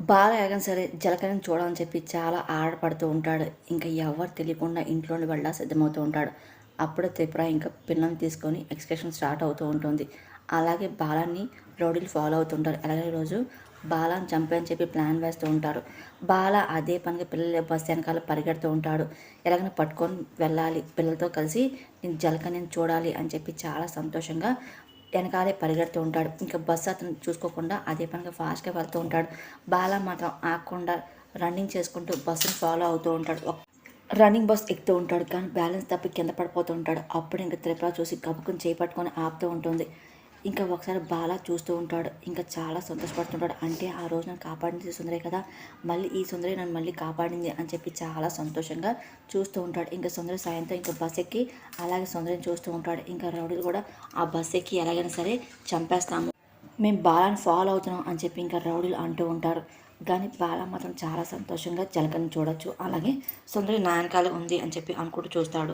బాగా ఎలాగైనా సరే జలకరని చూడమని చెప్పి చాలా ఆడపడుతూ ఉంటాడు. ఇంకా ఎవరు తెలియకుండా ఇంట్లోని వెళ్ళా సిద్ధమవుతూ ఉంటాడు. అప్పుడే త్రిపుర ఇంకా పిల్లల్ని తీసుకొని ఎక్స్కర్షన్ స్టార్ట్ అవుతూ ఉంటుంది. అలాగే బాలాన్ని రౌడీలు ఫాలో అవుతుంటారు. అలాగే రోజు బాలాని చంపని చెప్పి ప్లాన్ వేస్తూ ఉంటారు. బాల అదే పనిగా పిల్లలు బస్ వెనకాల పరిగెడుతూ ఉంటాడు. ఎలాగైనా పట్టుకొని వెళ్ళాలి. పిల్లలతో కలిసి నేను జలకని చూడాలి అని చెప్పి చాలా సంతోషంగా వెనకాలే పరిగెడుతూ ఉంటాడు. ఇంకా బస్సు అతను చూసుకోకుండా అదే పనిగా ఫాస్ట్గా వెళ్తూ ఉంటాడు. బాల మాత్రం ఆగకుండా రన్నింగ్ చేసుకుంటూ బస్సును ఫాలో అవుతూ ఉంటాడు. రన్నింగ్ బస్ ఎక్కుతూ ఉంటాడు. కానీ బ్యాలెన్స్ తప్పి కింద పడిపోతూ ఉంటాడు. అప్పుడు ఇంకా త్రిపుర చూసి గబుకుని చేపట్టుకొని ఆపుతూ ఉంటుంది. ఇంకా ఒకసారి బాలా చూస్తూ ఉంటాడు. ఇంకా చాలా సంతోషపడుతుంటాడు. అంటే ఆ రోజు నన్ను కాపాడింది సుందరే కదా. మళ్ళీ ఈ సుందరే నన్ను మళ్ళీ కాపాడింది అని చెప్పి చాలా సంతోషంగా చూస్తూ ఉంటాడు. ఇంకా సుందరి సాయంత్రం ఇంకా బస్ ఎక్కి అలాగే సుందరిని చూస్తూ ఉంటాడు. ఇంకా రౌడీలు కూడా ఆ బస్ ఎక్కి ఎలాగైనా సరే చంపేస్తాము. మేము బాలాని ఫాలో అవుతున్నాం అని చెప్పి ఇంకా రౌడీలు అంటూ ఉంటారు. కానీ బాల మాత్రం చాలా సంతోషంగా జలకని చూడొచ్చు. అలాగే సుందరి నాయనకాలు ఉంది అని చెప్పి అనుకుంటూ చూస్తాడు.